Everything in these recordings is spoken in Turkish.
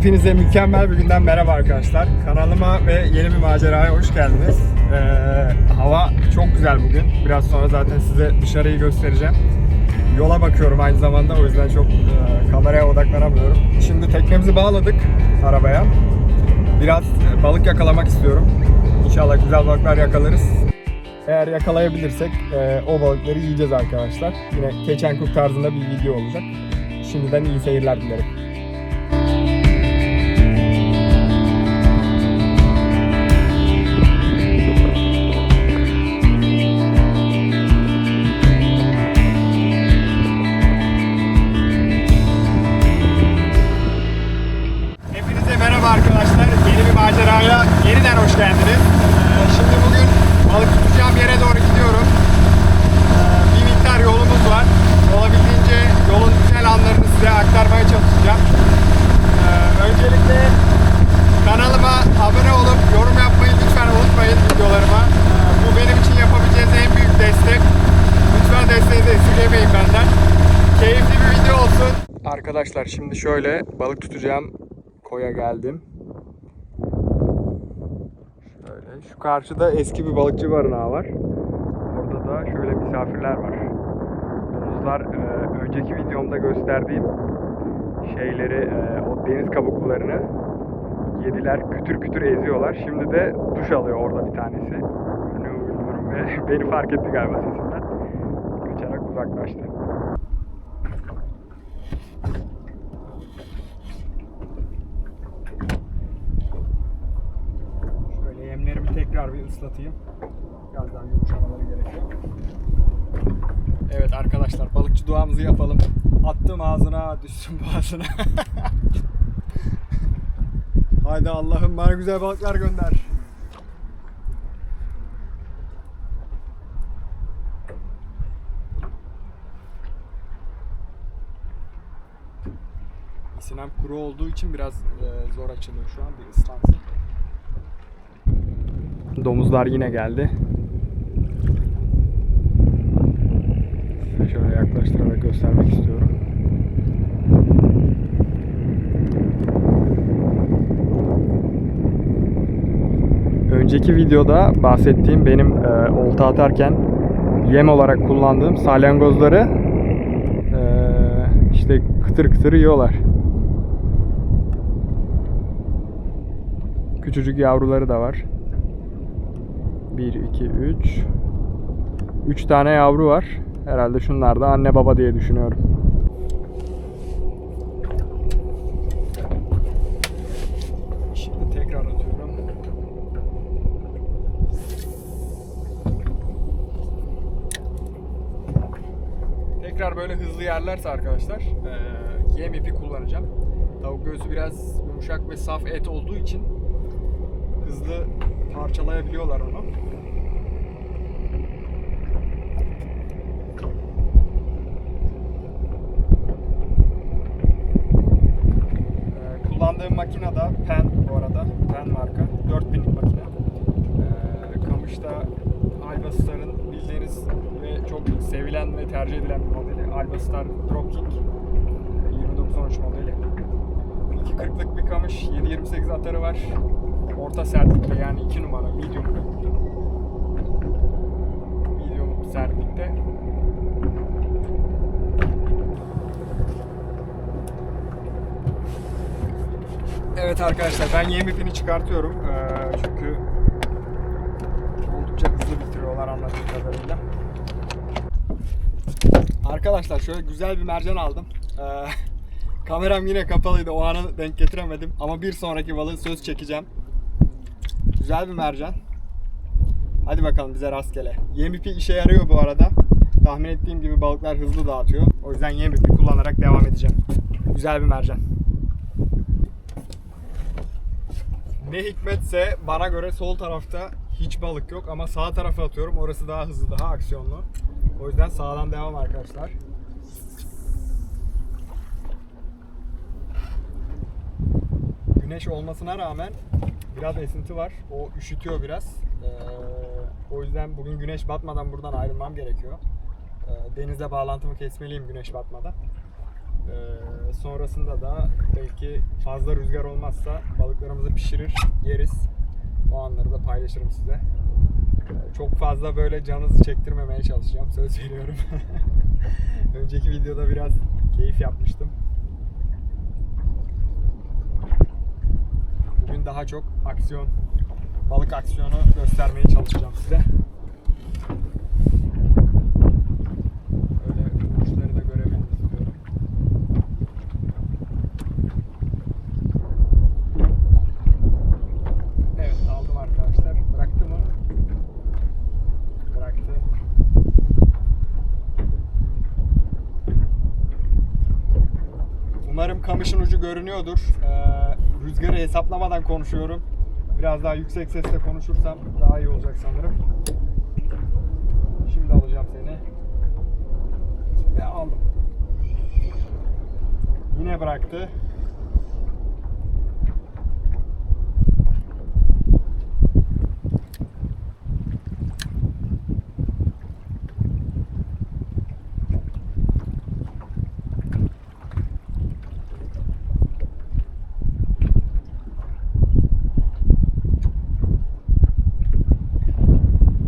Hepinize mükemmel bir günden merhaba arkadaşlar. Kanalıma ve yeni bir maceraya hoş geldiniz. Ee, hava çok güzel bugün. Biraz sonra zaten size dışarıyı göstereceğim. Yola bakıyorum aynı zamanda o yüzden çok e, kameraya odaklanamıyorum. Şimdi teknemizi bağladık arabaya. Biraz e, balık yakalamak istiyorum. İnşallah güzel balıklar yakalarız. Eğer yakalayabilirsek e, o balıkları yiyeceğiz arkadaşlar. Yine keçen kurt tarzında bir video olacak. Şimdiden iyi seyirler dilerim. Arkadaşlar şimdi şöyle balık tutacağım koya geldim. Şöyle şu karşıda eski bir balıkçı barınağı var. Orada da şöyle misafirler var. Domuzlar e, önceki videomda gösterdiğim şeyleri e, o deniz kabuklularını yediler. Kütür kütür eziyorlar. Şimdi de duş alıyor orada bir tanesi. Ne bilmiyorum ve beni fark etti galiba sesinden. Kaçarak uzaklaştı. Şöyle yemlerimi tekrar bir ıslatayım. Biraz daha yumuşamaları gerekiyor. Evet arkadaşlar balıkçı duamızı yapalım. Attım ağzına, düşsün boğazına. Haydi Allah'ım bana güzel balıklar gönder. Sinem kuru olduğu için biraz e, zor açılıyor şu an bir ıslansın. Domuzlar yine geldi. Size şöyle yaklaştırarak göstermek istiyorum. Önceki videoda bahsettiğim benim e, olta atarken yem olarak kullandığım salyangozları e, işte kıtır kıtır yiyorlar. Küçücük yavruları da var. 1, 2, 3. 3 tane yavru var. Herhalde şunlar da anne baba diye düşünüyorum. Şimdi tekrar atıyorum. Tekrar böyle hızlı yerlerse arkadaşlar eee, yem ipi kullanacağım. Tavuk göğsü biraz yumuşak ve saf et olduğu için hızlı parçalayabiliyorlar onu. Ee, kullandığım makine da Pen bu arada. Pen marka. 4000'lik makine. Ee, Kamış'ta Albastar'ın bildiğiniz ve çok sevilen ve tercih edilen bir modeli. Albastar Dropkick ee, 2913 modeli. 2.40'lık bir kamış, 7.28 atarı var. Orta sertlikte yani 2 numara medium. Medium sertlikte. Evet arkadaşlar ben yem ipini çıkartıyorum. Ee, çünkü oldukça hızlı bitiriyorlar anladığım kadarıyla. Arkadaşlar şöyle güzel bir mercan aldım. Ee, kameram yine kapalıydı. O anı denk getiremedim. Ama bir sonraki balığı söz çekeceğim. Güzel bir mercan. Hadi bakalım bize rastgele. Yem ipi işe yarıyor bu arada. Tahmin ettiğim gibi balıklar hızlı dağıtıyor. O yüzden yem ipi kullanarak devam edeceğim. Güzel bir mercan. Ne hikmetse bana göre sol tarafta hiç balık yok ama sağ tarafa atıyorum. Orası daha hızlı, daha aksiyonlu. O yüzden sağdan devam arkadaşlar. Güneş olmasına rağmen biraz esinti var. O üşütüyor biraz. Ee, o yüzden bugün güneş batmadan buradan ayrılmam gerekiyor. Ee, denize bağlantımı kesmeliyim güneş batmadan. Ee, sonrasında da belki fazla rüzgar olmazsa balıklarımızı pişirir, yeriz. O anları da paylaşırım size. Çok fazla böyle canınızı çektirmemeye çalışacağım. Söz veriyorum. Önceki videoda biraz keyif yapmıştım. Bugün daha çok aksiyon, balık aksiyonu göstermeye çalışacağım size. Umarım kamışın ucu görünüyordur. Ee, rüzgarı hesaplamadan konuşuyorum. Biraz daha yüksek sesle konuşursam daha iyi olacak sanırım. Şimdi alacağım seni. Ve aldım. Yine bıraktı.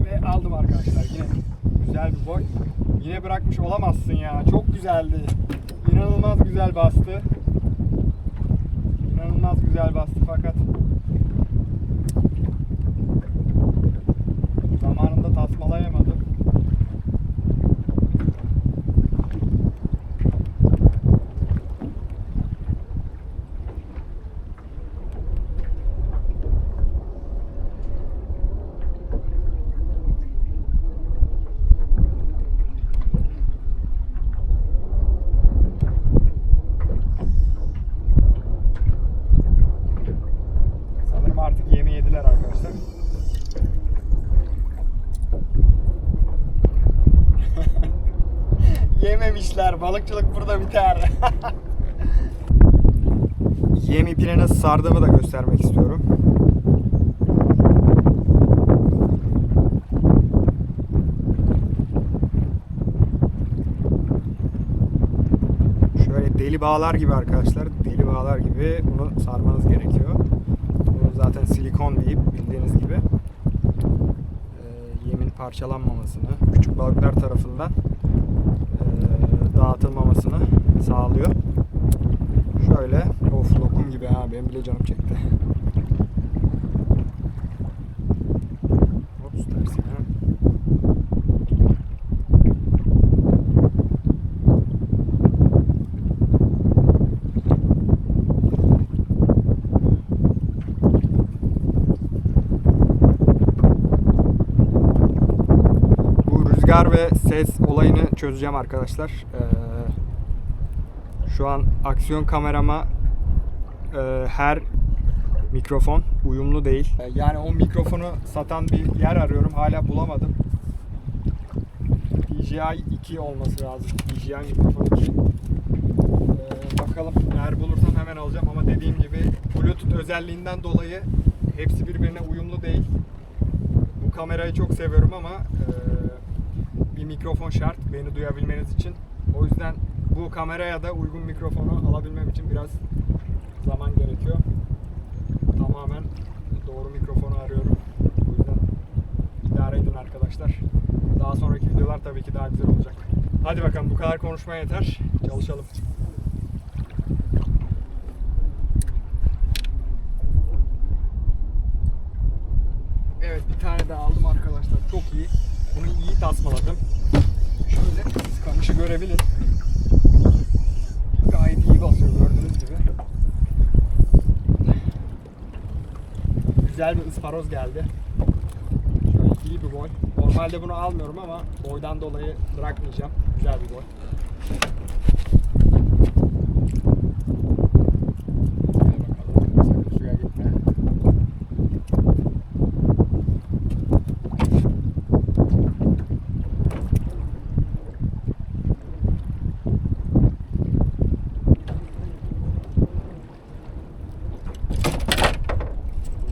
Ve aldım arkadaşlar yine güzel bir boy. Yine bırakmış olamazsın ya. Güzeldi. İnanılmaz güzel bastı. İnanılmaz güzel bastı fakat zamanında tasmalayamadım. Sanırım artık yemi yediler arkadaşlar. Yememişler. Balıkçılık burada biter. Yem ipine nasıl sardığımı da göstermek istiyorum. Şöyle deli bağlar gibi arkadaşlar. Deli bağlar gibi bunu sarmanız gerekiyor. Bu zaten silikon bir ip bildiğiniz gibi. Ee, yemin parçalanmamasını, küçük balıklar tarafından dağıtılmamasını sağlıyor. Şöyle, of lokum gibi ha benim bile canım çekti. Rüzgar ve ses olayını çözeceğim arkadaşlar. Ee, şu an aksiyon kamerama e, her mikrofon uyumlu değil. Ee, Yani o mikrofonu satan bir yer arıyorum. Hala bulamadım. DJI 2 olması lazım. DJI mikrofon 2. Ee, bakalım eğer bulursam hemen alacağım ama dediğim gibi Bluetooth özelliğinden dolayı hepsi birbirine uyumlu değil. Bu kamerayı çok seviyorum ama e, bir mikrofon şart beni duyabilmeniz için. O yüzden bu kameraya da uygun mikrofonu alabilmem için biraz zaman gerekiyor. Tamamen doğru mikrofonu arıyorum. O yüzden idare edin arkadaşlar. Daha sonraki videolar tabii ki daha güzel olacak. Hadi bakalım bu kadar konuşmaya yeter. Çalışalım. Evet bir tane daha aldım arkadaşlar. Çok iyi. Bunu iyi tasmaladım. Şöyle kamışı görebilin. Gayet iyi basıyor gördüğünüz gibi. Güzel bir ısparoz geldi. Şöyle iyi bir boy. Normalde bunu almıyorum ama boydan dolayı bırakmayacağım. Güzel bir boy. Gel bakalım. Sakın suya gitme.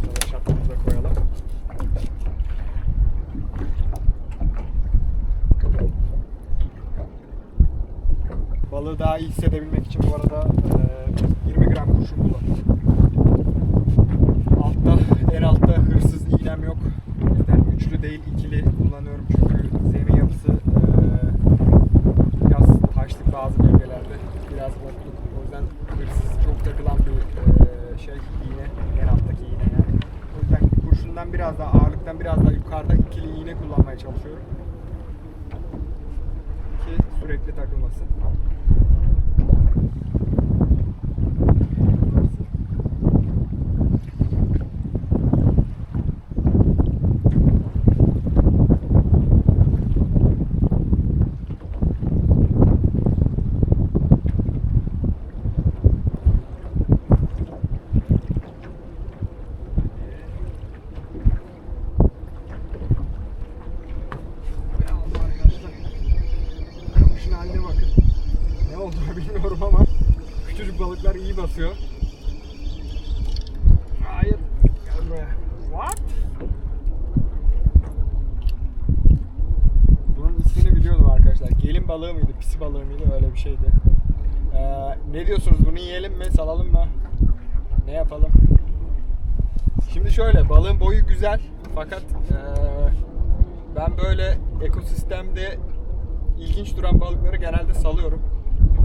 Bunu da şapkamıza koyalım. balığı daha iyi hissedebilmek için bu arada e, 20 gram kurşun kullanıyorum. Altta, en altta hırsız iğnem yok. O yüzden üçlü değil ikili kullanıyorum çünkü zemin yapısı e, biraz taşlık bazı bölgelerde biraz bokluk. O yüzden hırsız çok takılan bir e, şey iğne, en alttaki iğne yani. O yüzden kurşundan biraz daha ağırlıktan biraz daha yukarıda ikili iğne kullanmaya çalışıyorum ki sürekli takılmasın. Ve aldı arkadaşlar. Kuşun haline bakın. Ne olduğunu bilmiyorum ama küçücük basıyor. Hayır. Gel. What? Bunun ismini biliyordum arkadaşlar. Gelin balığı mıydı, pisi balığı mıydı öyle bir şeydi. Ee, ne diyorsunuz bunu yiyelim mi, salalım mı? Ne yapalım? Şimdi şöyle balığın boyu güzel fakat eee, ben böyle ekosistemde ilginç duran balıkları genelde salıyorum.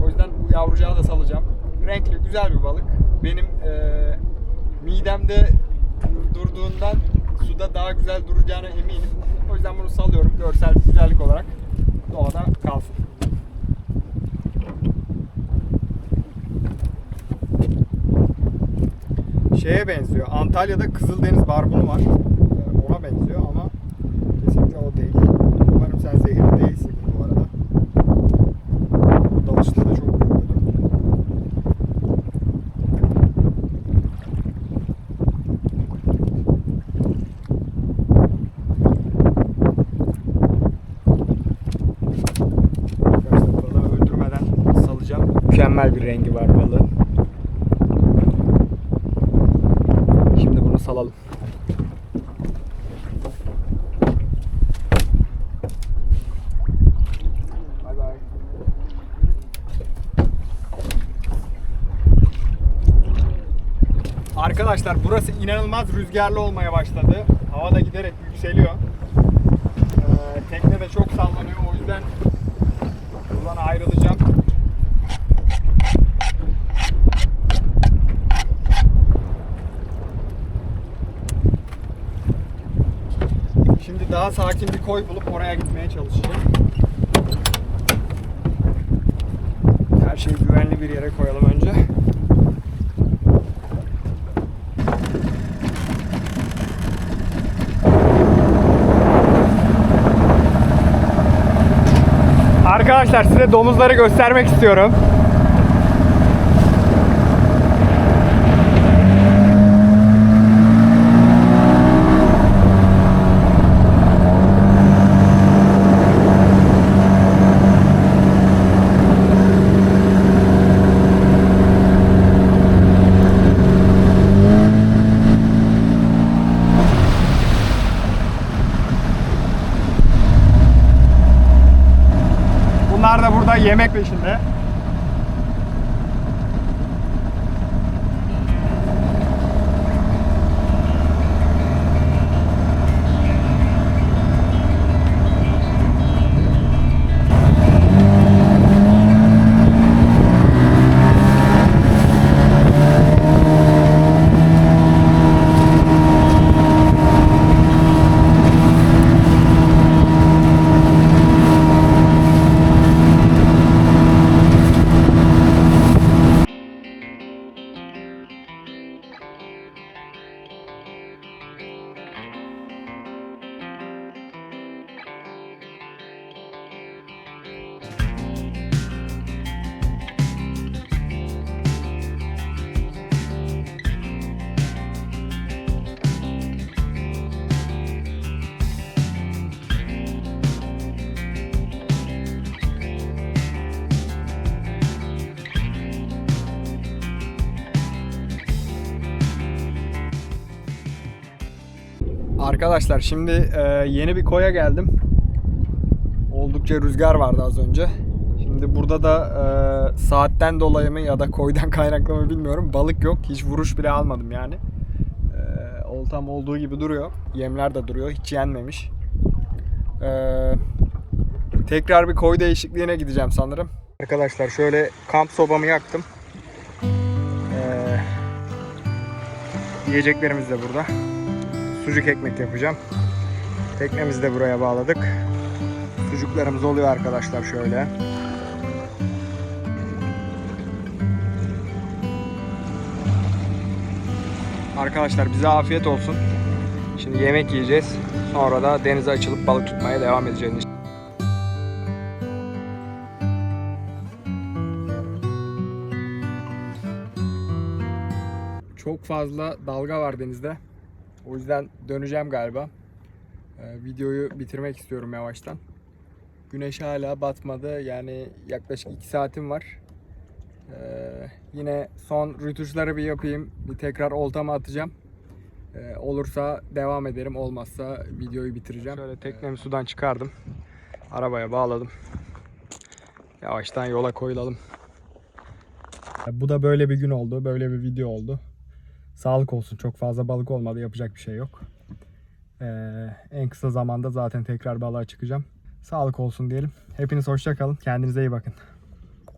O yüzden bu yavrucağı da salacağım. Renkli, güzel bir balık. Benim eee, midemde durduğundan suda daha güzel duracağına eminim. O yüzden bunu salıyorum görsel bir güzellik olarak doğada kalsın. Şeye benziyor. Antalya'da Kızıldeniz barbunu var. Ee, Ona benziyor ama kesinlikle o değil. Umarım sen zehirli değilsin bu arada. Bu dalışta da çok görüyordum. Arkadaşlar balığı öldürmeden salacağım. Mükemmel bir rengi var balığın. Şimdi bunu salalım. Arkadaşlar burası inanılmaz rüzgarlı olmaya başladı. Hava da giderek yükseliyor. Ee, tekne de çok sallanıyor. O yüzden buradan ayrılacağım. Şimdi daha sakin bir koy bulup oraya gitmeye çalışacağım. Her şeyi güvenli bir yere koyalım önce. Arkadaşlar size domuzları göstermek istiyorum. Bunlar da burada yemek peşinde. Arkadaşlar şimdi e, yeni bir koya geldim. Oldukça rüzgar vardı az önce. Şimdi burada da e, saatten dolayı mı ya da koydan kaynaklı mı bilmiyorum. Balık yok. Hiç vuruş bile almadım yani. E, oltam olduğu gibi duruyor. Yemler de duruyor. Hiç yenmemiş. E, tekrar bir koy değişikliğine gideceğim sanırım. Arkadaşlar şöyle kamp sobamı yaktım. E, yiyeceklerimiz de burada. Sucuk ekmek yapacağım. Teknemizi de buraya bağladık. Sucuklarımız oluyor arkadaşlar şöyle. Arkadaşlar bize afiyet olsun. Şimdi yemek yiyeceğiz. Sonra da denize açılıp balık tutmaya devam edeceğiz. Çok fazla dalga var denizde. O yüzden döneceğim galiba. Ee, videoyu bitirmek istiyorum yavaştan. Güneş hala batmadı. Yani yaklaşık 2 saatim var. Ee, yine son rütuşları bir yapayım. Bir tekrar oltama atacağım. Ee, olursa devam ederim. Olmazsa videoyu bitireceğim. Şöyle teknemi sudan çıkardım. Arabaya bağladım. Yavaştan yola koyulalım. Bu da böyle bir gün oldu. Böyle bir video oldu. Sağlık olsun. Çok fazla balık olmadı. Yapacak bir şey yok. Ee, en kısa zamanda zaten tekrar balığa çıkacağım. Sağlık olsun diyelim. Hepiniz hoşça kalın. Kendinize iyi bakın.